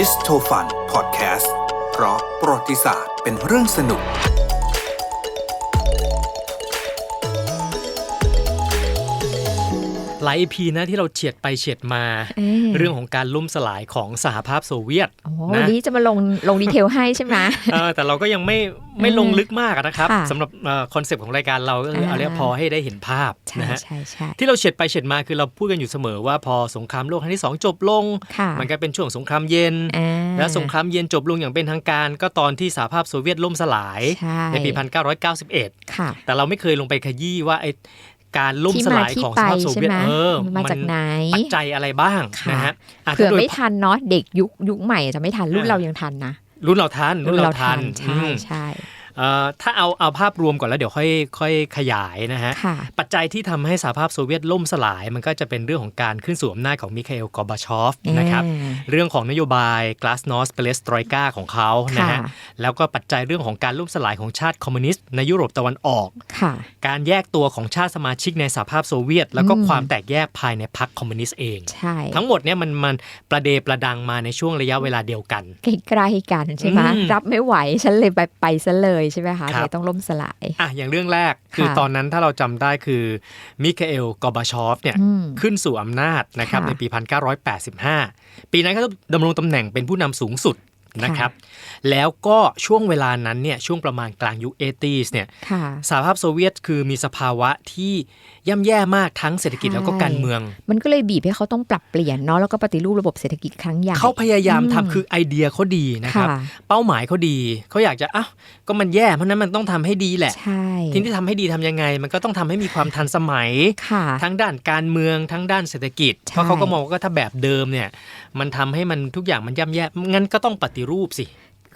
ดิสโทฟันพอดแคสต์เพราะประวัติศาสตร์เป็นเรื่องสนุก หลาย EP นะที่เราเฉียดไปเฉียดมาเออเรื่องของการล่มสลายของสหภาพโซเวียตโอ้โหนะวันนี้จะมาลงลงดีเทลให้ใช่ไหมเออแต่เราก็ยังไม่ไม่ลงลึกมากอะนะครับค่ะสำหรับคอนเซปต์ของรายการเราก็คืออ่าเอาเรียกพอให้ได้เห็นภาพใช่นะฮะใช่ใช่ที่เราเฉียดไปเฉียดมาคือเราพูดกันอยู่เสมอว่าพอสงครามโลกครั้งที่สองจบลงค่ะมันก็เป็นช่วงสงครามเย็นอ่าและสงครามเย็นจบลงอย่างเป็นทางการ ก็ตอนที่สหภาพโซเวียตล่มสลายใช่ในปี 1991ค่ะแต่แต่เราไม่เคยลงไปขยี้ว่าไอ การล่มที่สมาลายที่ของสไปหภาพโซใช่เวียตไหมเออมันมาจากไหนปัจจัยอะไรบ้างค่ะนะฮะะเผื่อถ้าโดยไม่ทันเนาะเด็กยุคยุคใหม่จะไม่ทันรุ่นอ่าเรายังทันนะรุ่นเราทันรุ่นเราทันใช่อืมใช่เอ่อ ถ้าเอาเอาภาพรวมก่อนแล้วเดี๋ยวค่อยค่อยขยายนะฮะค่ะปัจจัยที่ทำให้สหภาพโซเวียตล่มสลาย มันก็จะเป็นเรื่องของการขึ้นสู่อำนาจของมิคาเอลกอร์บาชอฟนะครับอ่าเรื่องของนโยบาย glasnost p e r e s t r o i k a ของเขานะฮะค่ะแล้วก็ปัจจัยเรื่องของการล่มสลายของชาติคอมมิวนิสต์ในยุโรปตะวันออกค่ะการแยกตัวของชาติสมาชิกในสหภาพโซเวียต แล้วก็อืมความแตกแยกภายในพรรคคอมมิวนิสต์เองใช่ทั้งหมดเนี่ยมันมันประเดประดังมาในช่วงระยะเวลาเดียวกันใกล้ๆกันใช่ไหมอืมรับไม่ไหวฉันเลยไปไปซะเลยใช่ไหมคะครับเลยต้องล่มสลายอะอย่างเรื่องแรกคือค่ะตอนนั้นถ้าเราจำได้คือมิคาเอลกอร์บาชอฟเนี่ยอืมขึ้นสู่อำนาจนะครับค่ะในปี 1985 ปีนั้นก็ดำรงตำแหน่งเป็นผู้นำสูงสุด นะครับ แล้วก็ช่วงเวลานั้นเนี่ยช่วงประมาณกลางยุคเอตีสเนี่ยค่ะสหภาพโซเวียตคือมีสภาวะที่ย่ำแย่มากทั้งเศรษฐกิจใช่แล้วก็การเมือง มันก็เลยบีบให้เขาต้องปรับเปลี่ยนเนาะแล้วก็ปฏิรูประบบเศรษฐกิจครั้งใหญ่เขาพยายามอืมทำคือไอเดียเขาดีนะครับค่ะเป้าหมายเขาดีเขาอยากจะอะก็มันแย่เพราะฉะนั้นมันต้องทำให้ดีแหละใช่ทีนี้ทำให้ดีทำยังไง มันก็ต้องทำให้มีความทันสมัยค่ะทั้งด้านการเมืองทั้งด้านเศรษฐกิจใช่เพราะเขาก็มองว่าถ้าแบบเดิมเนี่ยมันทำให้มันทุกอย่างมันย่ำแย่งั้นก็ต้องปฏิรูปสิ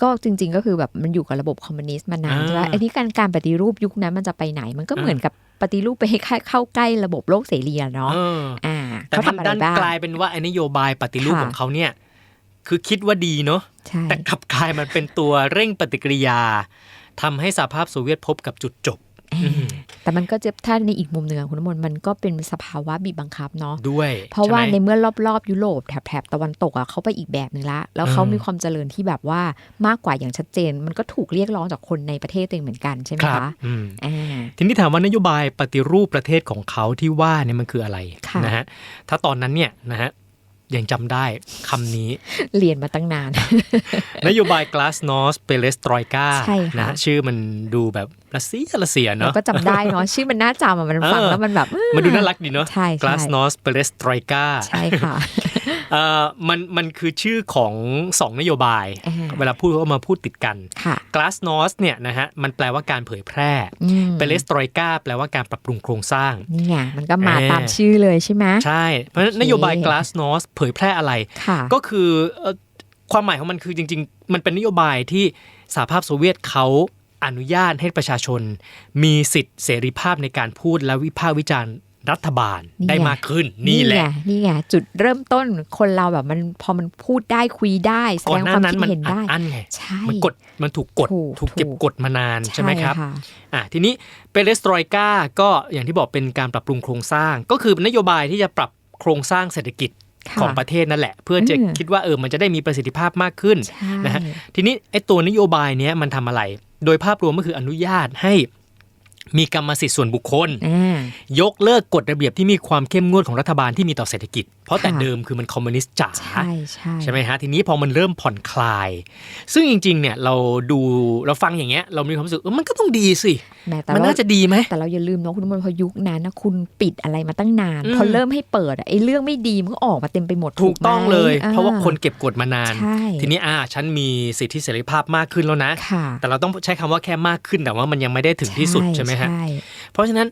ก็จริง ๆ ก็คือแบบมันอยู่กับระบบคอมมิวนิสต์มานานอ่าใช่ไหมไอ้ที่การการปฏิรูปยุคนั้นมันจะไปไหน มันก็เหมือนกับปฏิรูปไปให้เข้าใกล้ระบบโลกเสรีอะเนาะเอออ่าแต่เขามันทำอะไรดันบ้างกลายเป็นว่าไอ้นโยบายปฏิรูปค่ะของเขาเนี่ยคือคิดว่าดีเนาะใช่แต่กลับกลายมันเป็นตัวเร่งปฏิกิริยาทำให้สหภาพโซเวียตพบกับจุดจบอืม แต่มันก็จะถ้าในอีกมุมหนึ่งอะคุณน้ำมนต์มันก็เป็นสภาวะบีบบังคับเนาะด้วย เพราะว่าช่ในไหมเมื่อรอบๆ ยุโรปแถบแถบตะวันตกอะเขาไปอีกแบบหนึ่งละ แล้วเขาอืมมีความเจริญที่แบบว่ามากกว่าอย่างชัดเจน มันก็ถูกเรียกร้องจากคนในประเทศตัวเองเหมือนกันใช่ไหมครับคะอืมอ่าทีนี้ถามว่านโยบายปฏิรูปประเทศของเขาที่ว่าเนี่ยมันคืออะไรค่ะนะฮะถ้าตอนนั้นเนี่ยนะฮะยังจำได้คำนี้ เรียนมาตั้งนาน นโยบาย glasnost p e r e s t r o i k a ใช่ค่ะนะฮะชื่อมันดูแบบ รัสเซียรัสเซียเราเนาะก็จำได้เนาะชื่อมันน่าจำอะมันฟังเออแล้วมันแบบเออมันดูน่ารักดีเนาะใช่ใช่ glasnost p e r e s t r o i k a ใช่ค่ะเอ่อมันมันคือชื่อของสองนโยบายอ่าเวลาพูดก็มาพูดติดกันค่ะ glasnost เนี่ยนะฮะมันแปลว่าการเผยแพร่อืม p e r e s t r o i k a แปลว่าการปรับปรุงโครงสร้างนี่ไงมันก็มาเอ่อตามชื่อเลยใช่ไหมใช่ เพราะฉะนั้นโอเคนโยบาย glasnost เผยแพร่อะไรค่ะก็คือเอ่อความหมายของมันคือจริง ๆ มันเป็นนโยบายที่สหภาพโซเวียตเขา อนุญาตให้ประชาชน มีสิทธิเสรีภาพในการพูดและวิพากษ์วิจารณ์รัฐบาลนี่ไงได้มากขึ้นนี่แหละไงนี่ไงจุดเริ่มต้นคนเราแบบมันพอมันพูดได้คุยได้แสก่อดนงหน้าความนั้นคิดมันเห็นอัดได้อั้นไงใช่มันกดมันถูกกดถูกถูกเก็บถูกกดมานานใช่ไหมครับะอะทีนี้เปเรสตรอยกาก็อย่างที่บอกเป็นการปรับปรุงโครงสร้าง ก็คือนโยบายที่จะปรับโครงสร้างเศรษฐกิจค่ะ ของประเทศนั่นแหละ เพื่อจะอืมคิดว่าเออมันจะได้มีประสิทธิภาพมากขึ้นใช่นะฮะทีนี้ไอ้ตัวนโยบายเนี้ยมันทำอะไร โดยภาพรวมก็คืออนุญาตให้ มีกรรมสิทธิ์ส่วนบุคคลอ่ายกเลิกกฎระเบียบที่มีความเข้มงวดของรัฐบาลที่มีต่อเศรษฐกิจ เพราะแต่ค่ะเดิมคือมันคอมมิวนิสต์จ๋าใช่ใช่ใช่ไหมฮะทีนี้พอมันเริ่มผ่อนคลาย ซึ่งจริงๆเนี่ยเราดูเราฟังอย่างเงี้ยเรามีความรู้สึกเออมันก็ต้องดีสิแม้แต่มันว่าน่าจะดีไหมแต่เราอย่าลืมเนาะคุณมนพอยุคนั้นนะคุณปิดอะไรมาตั้งนานอืมพอเริ่มให้เปิดอะไอ้เรื่องไม่ดีมันก็ออกมาเต็มไปหมดถูกต้องไหมเลยอ่เพราะว่าคนเก็บกดมานานใช่ทีนี้อ่าฉันมีสิทธิเสรีภาพมากขึ้นแล้วนะค่ะแต่เราต้องใช้คำว่าแค่มากขึ้นแต่ว่ามันยังไม่ได้ถึงที่สุดใช่ไหมฮะใช่เพราะฉะนั้น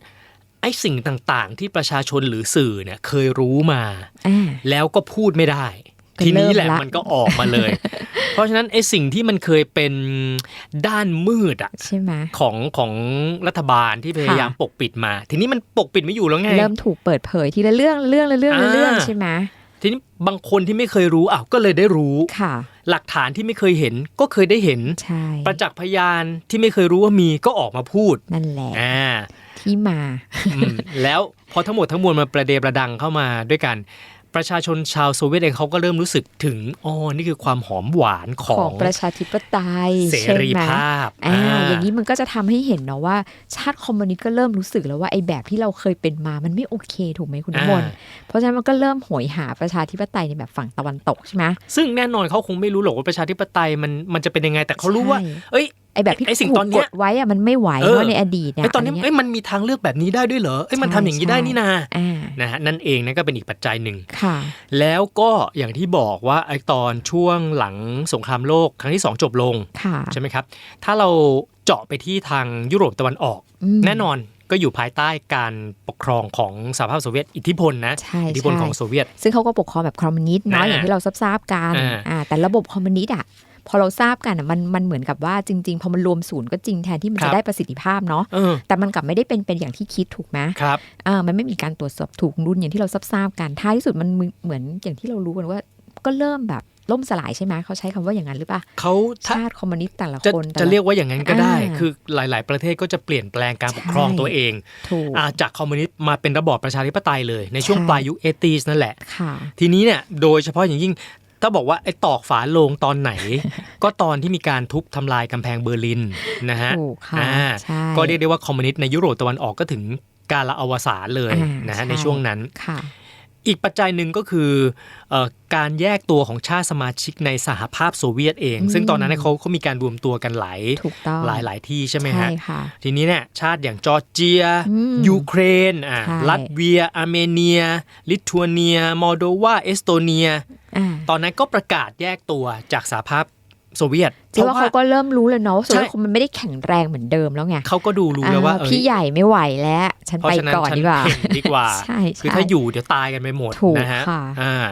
ไอ้สิ่งต่างๆ ที่ประชาชนหรือสื่อเนี่ยเคยรู้มาอ่าแล้วก็พูดไม่ได้ก็ทีนี้แหละเริ่มละมันก็ออกมาเลย เพราะฉะนั้นไอ้สิ่งที่มันเคยเป็นด้านมืดอะใช่ไหมของของรัฐบาลที่พยายามค่ะปกปิดมา ทีนี้มันปกปิดไม่อยู่แล้วไง เริ่มถูกเปิดเผยทีละเรื่องละเรื่องละเรื่องละเรื่องอ่าใช่ไหม ทีนี้บางคนที่ไม่เคยรู้อ้าวก็เลยได้รู้ค่ะ หลักฐานที่ไม่เคยเห็นก็เคยได้เห็น ใช่ประจักษ์พยานที่ไม่เคยรู้ว่ามีก็ออกมาพูดนั่นแหละอ่าที่มา อืมแล้วพอทั้งหมดทั้งมวลมาประเดประดังเข้ามาด้วยกัน ปประชาชนชาวโซเวียตเองเขาก็เริ่มรู้สึกถึงอ๋อนี่คือความหอมหวานขอของงประชาธิปไตยเสใช่รีไหมภาพอ่าอย่างนี้มันก็จะทำให้เห็นเนาะว่า ชาติคอมมิวนิสต์ก็เริ่มรู้สึกแล้วว่าไอ้แบบที่เราเคยเป็นมามันไม่โอเคถูกไหมคุณน้ำมนต์อ่าเพราะฉะนั้นมันก็เริ่มโหยหาประชาธิปไตยในแบบฝั่งตะวันตกใช่ไหมซึ่งแน่นอนเขาคงไม่รู้หรอกว่าประชาธิปไตยมันมันจะเป็นยังไงแต่เขารู้ว่าใช่เอ้ยไอ้แบบที่ไอ้สิ่งถูตกอนเนี้กยดไว้อะมันไม่ไหวเออเพราะในอดีตเนี่ยไอ้ยตอนนี้ะไรเงี้ยเอ้ยมันมีทางเลือกแบบนี้ได้ด้วยเหรอเอ้ยมันใช่ทำอย่างนี้ได้นี่นาอ่านะฮะนั่นเองนั่นก็เป็นอีกปัจจัยหนึ่งค่ะแล้วก็อย่างที่บอกว่าไอ้ตอนช่วงหลังสงครามโลกครั้งที่ 2 จบลงค่ะใช่ไหมครับ ถ้าเราเจาะไปที่ทางยุโรปตะวันออกมแน่นอนก็อยู่ภายใต้การปกครองของสหภาพโซเวียตอิทธิพลนะใช่อิทธิพลใช่ของโซเวียต ซึ่งเขาก็ปกครองแบบคอมมิวนิสต์เนาะอ่าอย่างที่เราทราบๆกันอ่าอ่าแต่ระบบคอมมิวนิสต์อะ พอเราทราบกันอะมันมันเหมือนกับว่าจริง ๆ พอมันรวมศูนย์ก็จริงแทนที่มันครัจะบได้ประสิทธิภาพเนาะเออแต่มันกลับไม่ได้เป็นเป็นอย่างที่คิดถูกไหมครับอ่ามันไม่มีการตรวจสอบถูกรุ่นอย่างที่เราทราบๆกันท้ายที่สุดมันเหมือนอย่างที่เรารู้กันว่า ก็เริ่มแบบล่มสลายใช่ไหมเขาใช้คำว่าอย่างนั้นหรือเปล่าเขาถ้าชาติคอมมิวนิสต์แต่ละจะคนแต่จะละเรียกว่าอย่างนั้นก็ได้อ่าคือหลาย ๆ ประเทศก็จะเปลี่ยนแปลงการปกครองใช่ตัวเองถูกอ่าจากคอมมิวนิสต์มาเป็นระบอบประชาธิปไตยเลย ในช่วงใช่ปลายยุคเอตีสนั่นแหละค่ะทีนี้เนี่ยโดยเฉพาะอย่างยิ่ง ถ้าบอกว่าไอ้ตอกฝาโลงตอนไหน ก็ตอนที่มีการทุบทำลายกำแพงเบอร์ลินนะฮะถูกค่ะอ่าใช่ก็เรียกได้ว่าคอมมิวนิสต์ในยุโรปตะวันออกก็ถึงการละอวสานเลยอ่านนะฮะใช่ในช่วงนั้นค่ะอีกปัจจัยหนึ่งก็คือเอ่อการแยกตัวของชาติสมาชิกในสหภาพโซเวียตเองอืมซึ่งตอนนั้นเนยเขาเขามีการรวมตัวกันหลายถูกต้องหลายหลายที่ใช่ไหมฮะใช่ค่ะทีนี้เนี่ยชาติอย่างจอร์เจียอืมยูเครนอ่าใช่ลัตเวียอาร์เมเนีย ลิทัวเนีย มอลโดวาเอสโตเนียอ่า ตอนนั้นก็ประกาศแยกตัวจากสหภาพโซเวียตที่ว่าเขาก็เริ่มรู้เลยเนาะว่าใช่ส่วนคนมันไม่ได้แข็งแรงเหมือนเดิมแล้วไงเขาก็ดูรู้แล้วว่าอ่เอ้ยพี่ใหญ่ไม่ไหวแล้ว ฉันเพราะไปฉะนั้นก่อนฉันดีกว่าเพ่งดีกว่าใช่คือใช่ถ้าอยู่เดี๋ยวตายกันไปหมดถูกนะฮะค่ะอ่า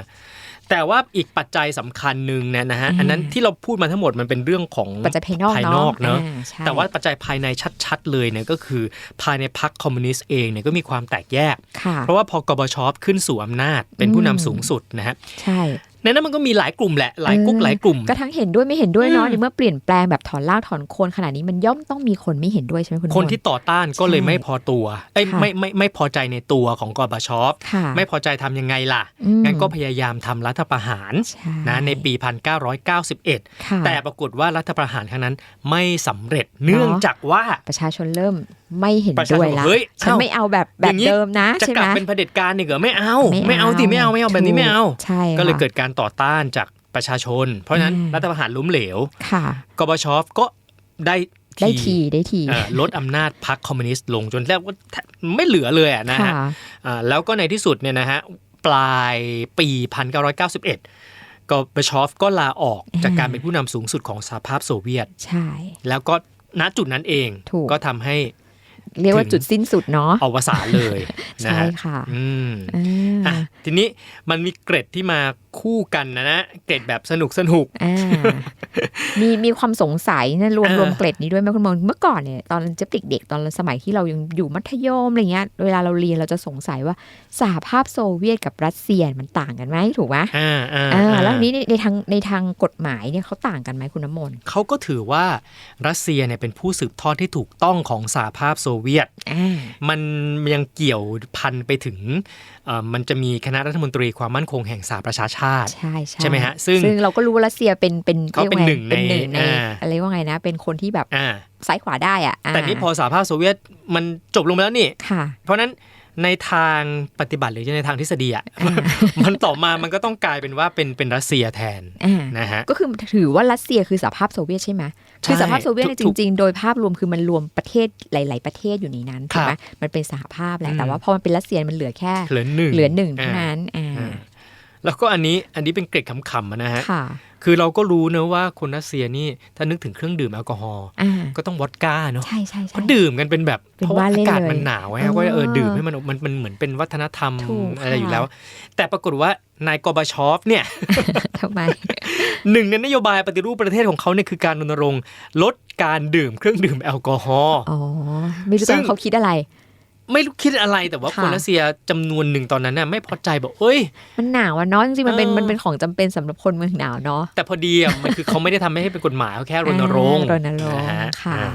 แต่ว่าอีกปัจจัยสำคัญหนึ่งเนี่ยนะฮะอืมอันนั้นที่เราพูดมาทั้งหมดมันเป็นเรื่องของปัจจัยภายนอกภายนเนาะอกเนอะอ่าใช่แต่ว่าปัจจัยภายในชัดๆเลยเนี่ยก็คือภายในพรรคคอมมิวนิสต์เองเนี่ยก็มีความแตกแยกค่ะเพราะว่าพอกบชขึ้นสู่อำนาจเป็นผู้นำสูงสุดนะฮะใช่ ในนั้นมันก็มีหลายกลุ่มแหละหลายกุ๊กเออหลายกลุ่ม ก็ทั้งเห็นด้วยไม่เห็นด้วยเนาะอืมในเมื่อเปลี่ยนแปลงแบบถอนรากถอนโคนขนาดนี้มันย่อมต้องมีคนไม่เห็นด้วยใช่ไหมคุณคนมที่ต่อต้านก็เลยใช่ไม่พอตัวเอ้ยค่ะไม่ไม่ไม่พอใจในตัวของกบชค่ะไม่พอใจทำยังไงล่ะอืมงั้นก็พยายามทำรัฐประหารใช่นะในปี 1991ค่ะแต่ปรากฏว่ารัฐประหารครั้งนั้นไม่สำเร็จเนื่องจากว่าประชาชนเริ่มไม่เห็นประชาชนด้วยละเฮ้ยฉันเอ้าไม่เอาแบบแบอบย่างนี้เดิมนะจะใช่กไหลัมบเป็นเผด็จการนี่เหรอไม่เอาไม่ไม่เอาสิไม่เอาไม่เอาแบบนี้ไม่เอาใช่ก็เลยค่ะเกิดการต่อต้านจากประชาชน เพราะฉะนั้นอืมรัฐประหารล้มเหลวค่ะกบชก็ได้ได้ทีได้ทีเอ่อลดอำนาจพรรคคอมมิวนิสต์ลงจนแทบว่าไม่เหลือเลยอะนะค่ะฮะอ่าแล้วก็ในที่สุดเนี่ยนะฮะปลายปี 1991กบชอฟก็ลาออกจากการเป็นผู้นำสูงสุดของสหภาพโซเวียต ใช่ แล้วก็ณจุดนั้นเองถูกก็ทำให้ เรียกว่าถึงจุดสิ้นสุดเนาะอวสานเลยนะใช่ฮะค่ะอืมอ่อะาทีนี้มันมีเกร็ดที่มา คู่กันนะนะเกร็ดแบบสนุกสนุกอ่ามีมีความสงสัยนะรวมเออรวมเกร็ดนี้ด้วยไหมคุณมองเมื่อก่อนเนี่ยตอนเจ๊เด็กๆตอนสมัยที่เรายังอยู่มัธยมอะไรเงี้ยเวลาเราเรียนเราจะสงสัยว่าสหภาพโซเวียตกับรัสเซียมันต่างกันไหมถูกไหมอ่าอ่าอ่าอ่าแล้วอันนี้ในในทางในทางกฎหมายเนี่ยเขาต่างกันไหมคุณน้ำมนต์เขาก็ถือว่ารัสเซียเนี่ยเป็นผู้สืบทอดที่ถูกต้องของสหภาพโซเวียตอ่ามันยังเกี่ยวพันไปถึงเอ่อมันจะมีคณะรัฐมนตรีความมั่นคงแห่งสหประชาชาติ ใช่ใช่ใช่ไหมฮะซึ่งซึ่งเราก็รู้ว่ารัสเซียเป็นเป็นเขาเป็นรียกว่หนึ่งในเป็นหนึ่งในอ่าอะไรว่าไงนะ เป็นคนที่แบบอ่าซ้ายขวาได้อะาแต่นี่พอสหภาพโซเวียตมันจบลงไปแล้วนี่ค่ะเพราะฉะนั้นในทางปฏิบัติหรือในทางทฤษฎีอะอ่ามันต่อมามันก็ต้องกลายเป็นว่าเป็นเป็นรัสเซียแทนอ่านะฮะก็คือถือว่ารัสเซียคือสหภาพโซเวียตใช่ไหมใช่คือสหภาพโซเวียตเนี่ยถูจกริง ๆ โดยภาพรวมคือมันรวมประเทศหลาย ๆ ประเทศอยู่ในนั้นถูกไหมมันเป็นสหภาพแหละอืมแต่ว่าพอมันเป็นรัสเซียมันเหลือแค่เหลือหนึ่งเหลือหนึ่งเท่านั้นอ่าอ่า แล้วก็อันนี้อันนี้เป็นเกร็ดขำๆอะนะฮะค่ะคือเราก็รู้นะว่าคนรัสเซียนี่ถ้านึกถึงเครื่องดื่มแอลกอฮอล์อ่าก็ต้องวอดก้าเนาะใช่ใช่ใช่เขาดื่มกันเป็นแบบเป็นเพราะว่าว่าเล่อานกาศเลยมันหนาวไงเออก็เออดื่มให้มันมันมันเหมือนเป็นวัฒนธรรมถูกอะไรอยู่ค่ะแล้ว แต่ปรากฏว่านายกอบาชอฟเนี่ยทำไมหนึ่งในนโยบายปฏิรูปประเทศของเขาเนี่ยคือการรณรงค์ลดการดื่มเครื่องดื่มแอลกอฮอล์อ๋อไม่รู้ซึ่จังกเขาคิดอะไร ไม่รู้คิดอะไรแต่ว่าค่ะคนรัสเซียจำนวนหนึ่งตอนนั้นน่ะไม่พอใจบอกเอ้ย มันหนาวอะเนาะจริงๆมันเป็นเออมันเป็นของจำเป็นสำหรับคนเมืองหนาวเนาะแต่พอดีอะมันคือเขาไม่ได้ทำให้เป็นกฎหมายเขาแค่รณรงค์อ่ารณรงค์นะฮะค่ะอ่า